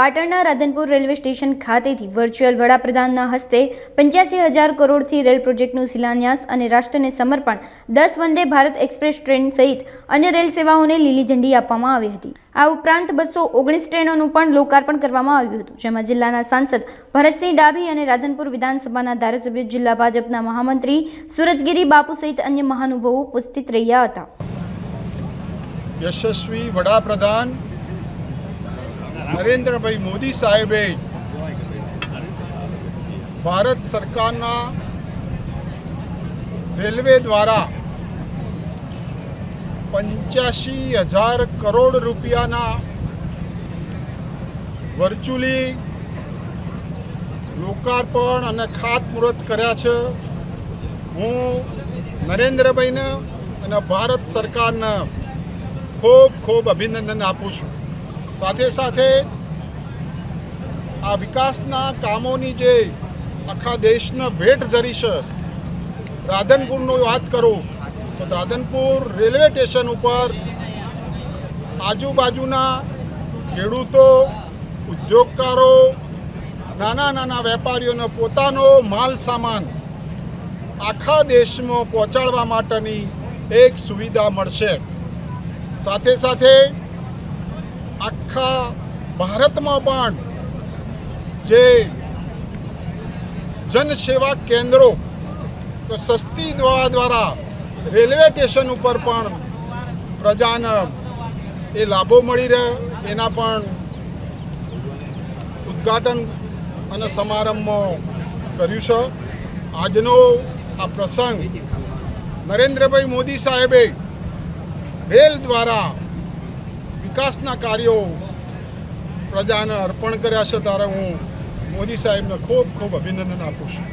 પાટણના Radhanpur railway station ખાતેથી virtual વડાપ્રધાનના હસ્તે પંચ્યાસી હજાર કરોડથી રેલ પ્રોજેક્ટનું શિલાન્યાસ અને રાષ્ટ્રને સમર્પણ દસ વંદે ભારત એક્સપ્રેસ ટ્રેન સહિત અન્ય રેલ સેવાઓને લીલી ઝંડી આપવામાં આવી હતી. આ ઉપરાંત બસો ઓગણીસ ટ્રેનોનું પણ લોકાર્પણ કરવામાં આવ્યું હતું, જેમાં જિલ્લાના સાંસદ ભરતસિંહ ડાભી અને રાધનપુર વિધાનસભાના ધારાસભ્ય જિલ્લા ભાજપના મહામંત્રી સુરજગીરી બાપુ સહિત અન્ય મહાનુભાવો ઉપસ્થિત રહ્યા હતા. યશસ્વી વડાપ્રધાન નરેન્દ્રભાઈ મોદી સાહેબે ભારત સરકારના રેલવે દ્વારા પંચ્યાસી હજાર કરોડ રૂપિયાના વર્ચ્યુઅલી લોકાર્પણ અને ખાતમુહૂર્ત કર્યા છે. હું નરેન્દ્રભાઈને અને ભારત સરકારને ખૂબ ખૂબ અભિનંદન આપું છું. સાથે સાથે આ વિકાસના કામોની જે આખા દેશને ભેટ ધરી છે, રાધનપુરની વાત કરું તો રાધનપુર રેલવે સ્ટેશન ઉપર આજુબાજુના ખેડૂતો, ઉદ્યોગકારો, નાના નાના વેપારીઓને પોતાનો માલ સામાન આખા દેશમાં પહોંચાડવા માટેની એક સુવિધા મળશે. સાથે સાથે આખા ભારતમાં પણ જે જનસેવા કેન્દ્રો, તો સસ્તી દવા દ્વારા રેલવે સ્ટેશન ઉપર પણ પ્રજાને એ લાભો મળી રહે. એના પણ ઉદ્ઘાટન અને સમારંભમાં કર્યું છે. આજનો આ પ્રસંગ નરેન્દ્રભાઈ મોદી સાહેબે રેલ દ્વારા વિકાસના કાર્યો પ્રજાને અર્પણ કર્યા છે, ત્યારે હું મોદી સાહેબને ખૂબ ખૂબ અભિનંદન આપું છું.